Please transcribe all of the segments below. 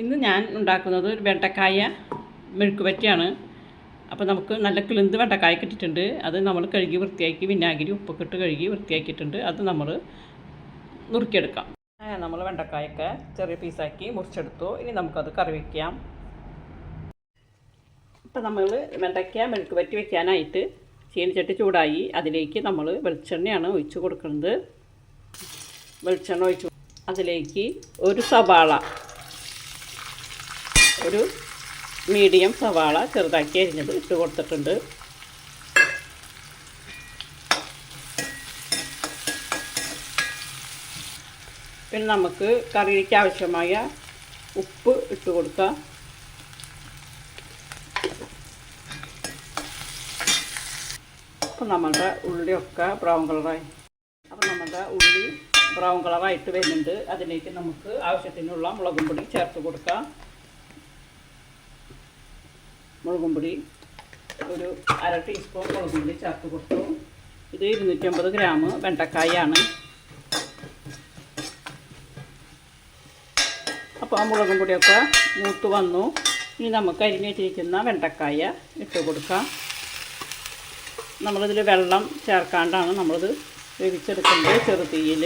ഇന്ന് ഞാൻ ഉണ്ടാക്കുന്നത് ഒരു വെണ്ടക്കായ മെഴുക്ക് പറ്റിയാണ് അപ്പോൾ നമുക്ക് നല്ല കിളിന്ത് വെണ്ടക്കായ കിട്ടിയിട്ടുണ്ട്. അത് നമ്മൾ കഴുകി വൃത്തിയാക്കി വിനാഗിരി ഉപ്പൊക്കെ ഇട്ട് കഴുകി വൃത്തിയാക്കിയിട്ടുണ്ട്. അത് നമ്മൾ നുറുക്കിയെടുക്കാം. നമ്മൾ വെണ്ടക്കായൊക്കെ ചെറിയ പീസാക്കി മുറിച്ചെടുത്തു. ഇനി നമുക്കത് കറി വയ്ക്കാം ഇപ്പം നമ്മൾ വെണ്ടയ്ക്ക മെഴുക്ക് പറ്റി വയ്ക്കാനായിട്ട് ചീനിച്ചട്ടി ചൂടായി. അതിലേക്ക് നമ്മൾ വെളിച്ചെണ്ണയാണ് ഒഴിച്ചു കൊടുക്കുന്നത്. വെളിച്ചെണ്ണ ഒഴിച്ചു അതിലേക്ക് ഒരു സവാള ഒരു മീഡിയം സവാള ചെറുതാക്കി അരിഞ്ഞത് ഇട്ട് കൊടുത്തിട്ടുണ്ട്. പിന്നെ നമുക്ക് കറിയിലേക്ക് ആവശ്യമായ ഉപ്പ് ഇട്ട് കൊടുക്കാം. അപ്പം നമ്മളുടെ ഉള്ളിയൊക്കെ ബ്രൗൺ കളറായി. അപ്പം നമ്മളുടെ ഉള്ളി ബ്രൗൺ കളറായിട്ട് വരുന്നുണ്ട്. അതിലേക്ക് നമുക്ക് ആവശ്യത്തിനുള്ള മുളകും പൊടി ചേർത്ത് കൊടുക്കാം. മുളകും പൊടി ഒരു അര ടീസ്പൂൺ മുളകും പൊടി ചേർത്ത് കൊടുത്തു. ഇത് ഇരുന്നൂറ്റമ്പത് ഗ്രാം വെണ്ടക്കായാണ്. അപ്പോൾ ആ മുളകും പൊടിയൊക്കെ മൂത്ത് വന്നു. ഇനി നമുക്ക് അരിഞ്ഞ് വെച്ചിരിക്കുന്ന വെണ്ടക്കായ ഇട്ട് കൊടുക്കാം. നമ്മളിതിൽ വെള്ളം ചേർക്കാണ്ടാണ് നമ്മളിത് വേവിച്ചെടുക്കുന്നത് ചെറുതീയിൽ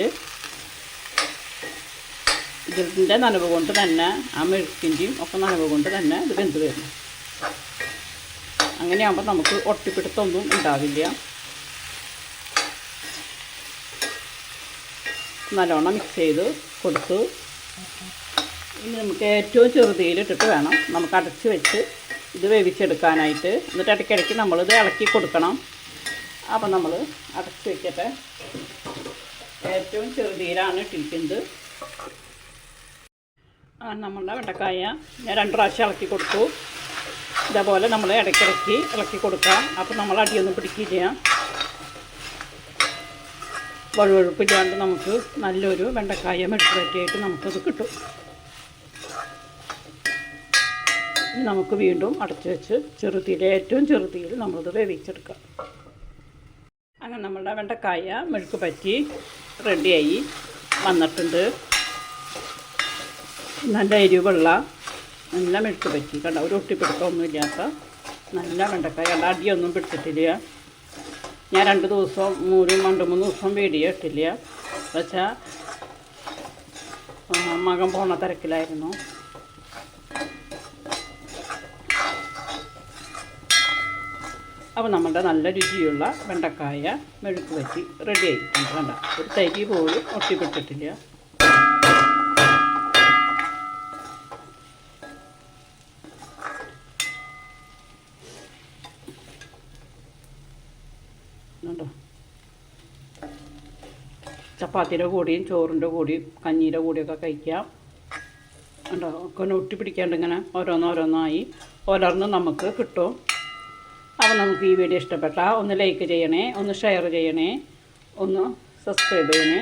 ഇതിന്റെ നനവ് കൊണ്ട് തന്നെ ആ മെഴുക്കിന്റെയും ഒക്കെ നനവ് കൊണ്ട് തന്നെ ഇത് വെന്ത് വരും അങ്ങനെയാകുമ്പോൾ നമുക്ക് ഒട്ടിപ്പിടുത്തൊന്നും ഉണ്ടാവില്ല. നല്ലോണം മിക്സ് ചെയ്ത് കൊടുത്തു ഇനി നമുക്ക് ഏറ്റവും ചെറുതീലിട്ടിട്ട് വേണം. നമുക്ക് അടച്ച് വെച്ച് ഇത് വേവിച്ചെടുക്കാനായിട്ട്. എന്നിട്ട് ഇടയ്ക്കിടയ്ക്ക് നമ്മളിത് ഇളക്കി കൊടുക്കണം. അപ്പം നമ്മൾ അടച്ച് വെക്കട്ടെ. ഏറ്റവും ചെറുതീലാണ് ഇട്ടിരിക്കുന്നത്. നമ്മളുടെ വെണ്ടക്കായ ഞാൻ രണ്ട് പ്രാവശ്യം ഇളക്കി കൊടുത്തു. ഇതേപോലെ നമ്മൾ ഇടയ്ക്കിടയ്ക്ക് ഇളക്കി കൊടുക്കാം. അപ്പോൾ നമ്മൾ അടിയൊന്നും പിടിക്കില്ല വഴുവഴുപ്പില്ലാണ്ട് നമുക്ക് നല്ലൊരു വെണ്ടക്കായ മെഴുക്കുവരട്ടിയായിട്ട് നമുക്കത് കിട്ടും. നമുക്ക് വീണ്ടും അടച്ചു വെച്ച് ചെറുതീയിൽ ഏറ്റവും ചെറുതീയിൽ നമ്മളത് വേവിച്ചെടുക്കാം. അങ്ങനെ നമ്മളുടെ വെണ്ടക്കായ മെഴുക്ക് പറ്റി റെഡിയായി വന്നിട്ടുണ്ട്. നല്ല എരിവുള്ള നല്ല മെഴുക്ക് പറ്റി. കണ്ട? ഒരു ഒട്ടിപ്പിടുത്തമൊന്നുമില്ലാത്ത നല്ല വെണ്ടക്കായ. കണ്ട? അടിയൊന്നും പിടിച്ചിട്ടില്ല. ഞാൻ രണ്ട് ദിവസം മൂന്ന് രണ്ട് മൂന്ന് ദിവസം വീഡിയോ ഇട്ടില്ല. വെച്ചാൽ മകൻ പോണ തിരക്കിലായിരുന്നു. അപ്പോൾ നമ്മുടെ നല്ല രുചിയുള്ള വെണ്ടക്കായ മെഴുക്ക് പറ്റി റെഡി ആയിട്ടുണ്ട് കണ്ട? ഒരു തരി പോലും ഒട്ടിപ്പിട്ടിട്ടില്ല കണ്ടോ? ചപ്പാത്തിയുടെ കൂടിയും ചോറിന്റെ കൂടിയും കഞ്ഞിയുടെ കൂടിയൊക്കെ കഴിക്കാം. കണ്ടോ? ഒക്കെ ഒട്ടി പിടിക്കാണ്ട് ഇങ്ങനെ ഓരോന്നോരോന്നായി ഓരോന്ന് നമുക്ക് കിട്ടും. അപ്പോൾ നമുക്ക് ഈ വീഡിയോ ഇഷ്ടപ്പെട്ടാൽ ഒന്ന് ലൈക്ക് ചെയ്യണേ ഒന്ന് ഷെയർ ചെയ്യണേ ഒന്ന് സബ്സ്ക്രൈബ് ചെയ്യണേ.